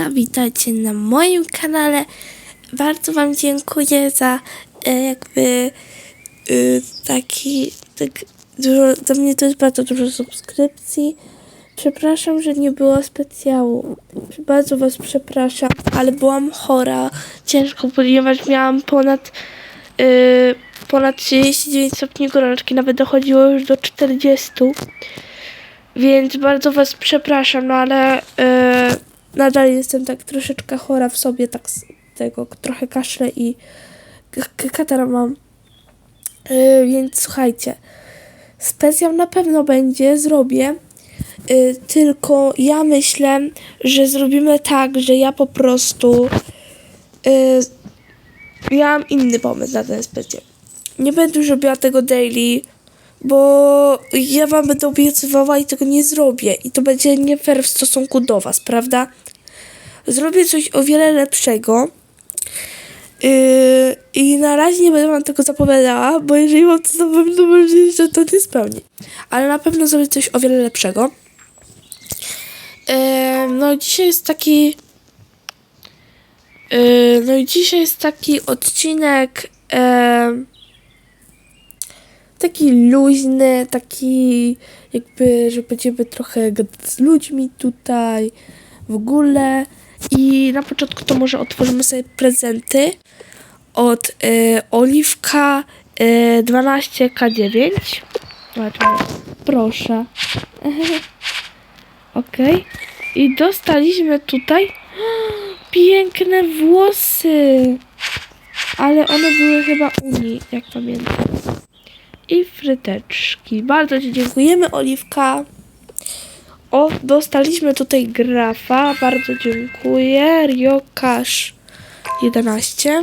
Hejka, witajcie na moim kanale. Bardzo Wam dziękuję za e, jakby e, taki, tak dużo, dla mnie to jest bardzo dużo subskrypcji. Przepraszam, że nie było specjału. Bardzo Was przepraszam, ale byłam chora ciężko, ponieważ miałam ponad e, ponad 39 stopni gorączki, nawet dochodziło już do 40. Więc bardzo Was przepraszam, no ale e, nadal jestem tak troszeczkę chora w sobie, tak z tego, trochę kaszle i k- k- katara mam. E, więc słuchajcie, specjal na pewno będzie, zrobię. E, tylko ja myślę, że zrobimy tak, że ja po prostu. E, ja mam inny pomysł na ten specjal. Nie będę już robiła tego daily, bo ja wam będę obiecywała i tego nie zrobię. I to będzie nie fair w stosunku do was, prawda? Zrobię coś o wiele lepszego. Yy, I na razie nie będę wam tego zapowiadała, bo jeżeli wam to może że to nie spełni. Ale na pewno zrobię coś o wiele lepszego. Yy, no dzisiaj jest taki... Yy, no i dzisiaj jest taki odcinek... Yy, taki luźny, taki jakby, że będziemy trochę gadać z ludźmi tutaj w ogóle. I na początku to może otworzymy sobie prezenty od y, Oliwka y, 12K9. Zobaczmy. Proszę. Okej. I dostaliśmy tutaj piękne włosy. Ale one były chyba u niej, jak pamiętam i fryteczki. Bardzo Ci dziękujemy, Oliwka. O, dostaliśmy tutaj grafa. Bardzo dziękuję. Riokasz 11.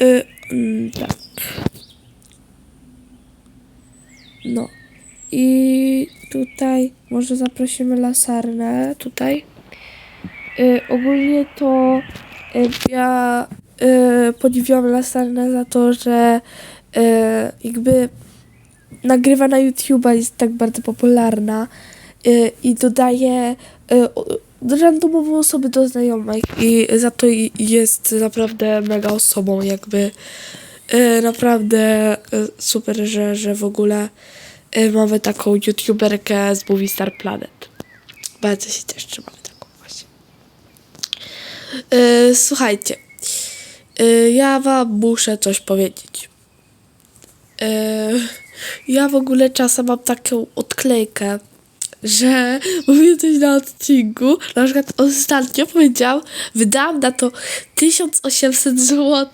Y, mm, tak. No. I tutaj może zaprosimy lasarnę. Tutaj. Y, ogólnie to y, ja y, podziwiam Lasarnę za to, że y, jakby nagrywa na YouTube'a, jest tak bardzo popularna y, i dodaje y, o- randomową osobę do znajomych i za to jest naprawdę mega osobą, jakby y, naprawdę y, super, że, że w ogóle y, mamy taką YouTuberkę z Movie Star Planet. Bardzo się cieszę, mamy taką właśnie. Y, słuchajcie, ja wam muszę coś powiedzieć. Y, ja w ogóle czasem mam taką odklejkę, że mówię coś na odcinku. Na przykład ostatnio powiedziałam, wydałam na to 1800 zł,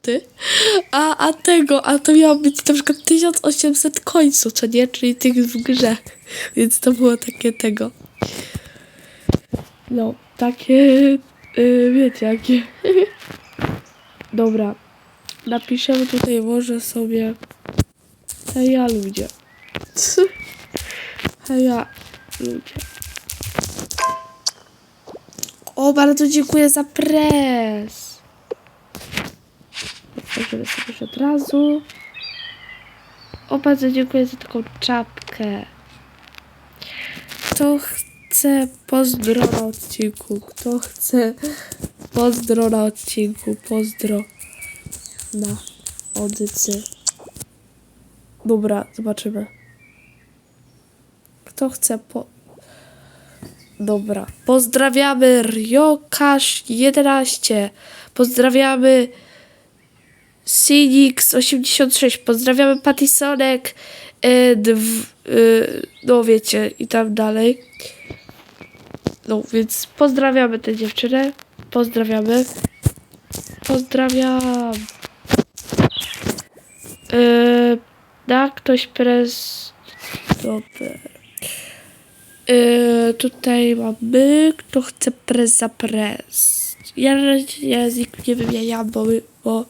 a, a tego, a to miało być na przykład 1800 końców, co nie? Czyli tych w grze. Więc to było takie tego. No, takie, y, wiecie, jakie. Dobra. Napiszemy tutaj może sobie Heja ludzie. Heja ludzie. O, bardzo dziękuję za pres. Otworzymy sobie już od razu. O, bardzo dziękuję za taką czapkę. Kto chce pozdro na odcinku? Kto chce pozdro na odcinku? Pozdro na odcy. Dobra, zobaczymy. Kto chce po... Dobra. Pozdrawiamy Riokasz 11. Pozdrawiamy Sinix 86. Pozdrawiamy Patisonek. E, dw, e, no wiecie, i tam dalej. No więc pozdrawiamy tę dziewczynę. Pozdrawiamy. Pozdrawiam. Yy, da ktoś pres. Dobra. Yy, tutaj mamy. Kto chce pres za pres. Ja na razie nikim nie wymieniam, bo, bo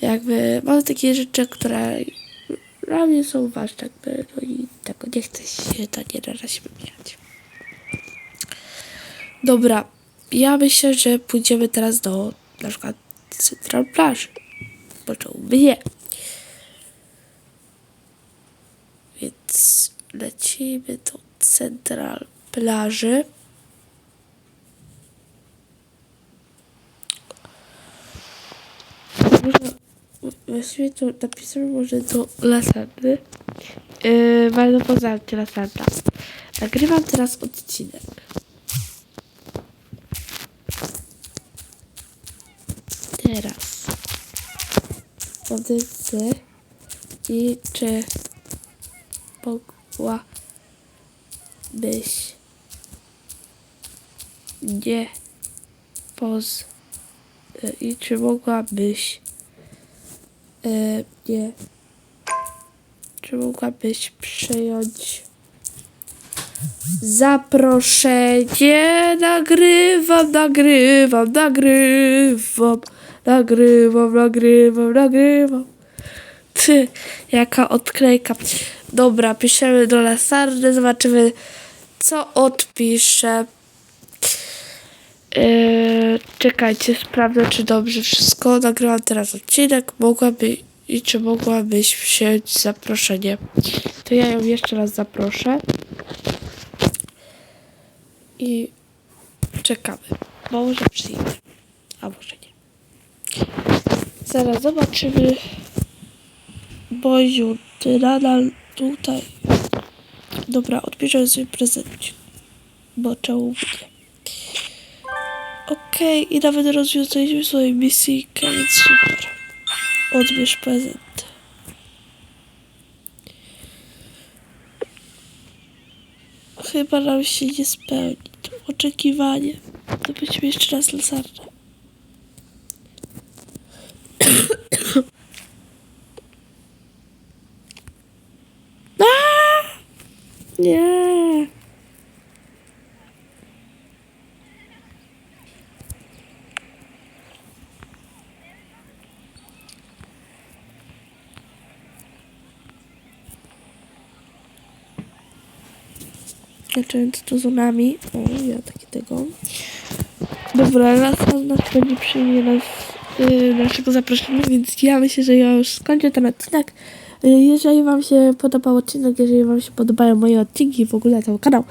jakby mam takie rzeczy, które dla mnie są ważne, jakby, no i tego nie chcę się to nie na razie wymieniać. Dobra, ja myślę, że pójdziemy teraz do na przykład Central Plaży. Począłby je. Więc lecimy do Central Plaży. Właściwie tu napisałem może do Lasandy. Yy, bardzo pozdrawiam Lasanda. Nagrywam teraz odcinek. Pozycję. I czy mogłabyś nie poz... I czy mogłabyś y, nie czy mogłabyś przyjąć zaproszenie? Nagrywam, nagrywam, nagrywam, nagrywam, nagrywam, nagrywam. Ty, jaka odklejka. Dobra, piszemy do Lasardy, zobaczymy, co odpisze. Yy, czekajcie, sprawdzę, czy dobrze wszystko. Nagrałam teraz odcinek. Mogłaby i czy mogłabyś wziąć zaproszenie? To ja ją jeszcze raz zaproszę. I czekamy. Może przyjdzie. A może. Zaraz zobaczymy. Boziu, ty nadal tutaj. Dobra, odbierzemy sobie prezencik. Bo nie? Okej, i nawet rozwiązaliśmy swojej misji, więc super. Odbierz prezent. Chyba nam się nie spełni to oczekiwanie. To będziemy jeszcze raz lasarne. Nie. Zacząłem to z nami. O, ja takie tego. Dobra, Lasa nas będzie przyjmie nas, y, naszego zaproszenia, więc ja myślę, że ja już skończę ten odcinek. Y, jeżeli Wam się podobał odcinek, jeżeli Wam się podobają moje odcinki i w ogóle ten kanał,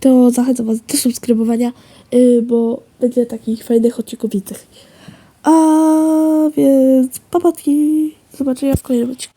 to zachęcam Was do subskrybowania, y, bo będzie takich fajnych odcinków więcej. A więc papatki. Zobaczenia w kolejnym odcinku.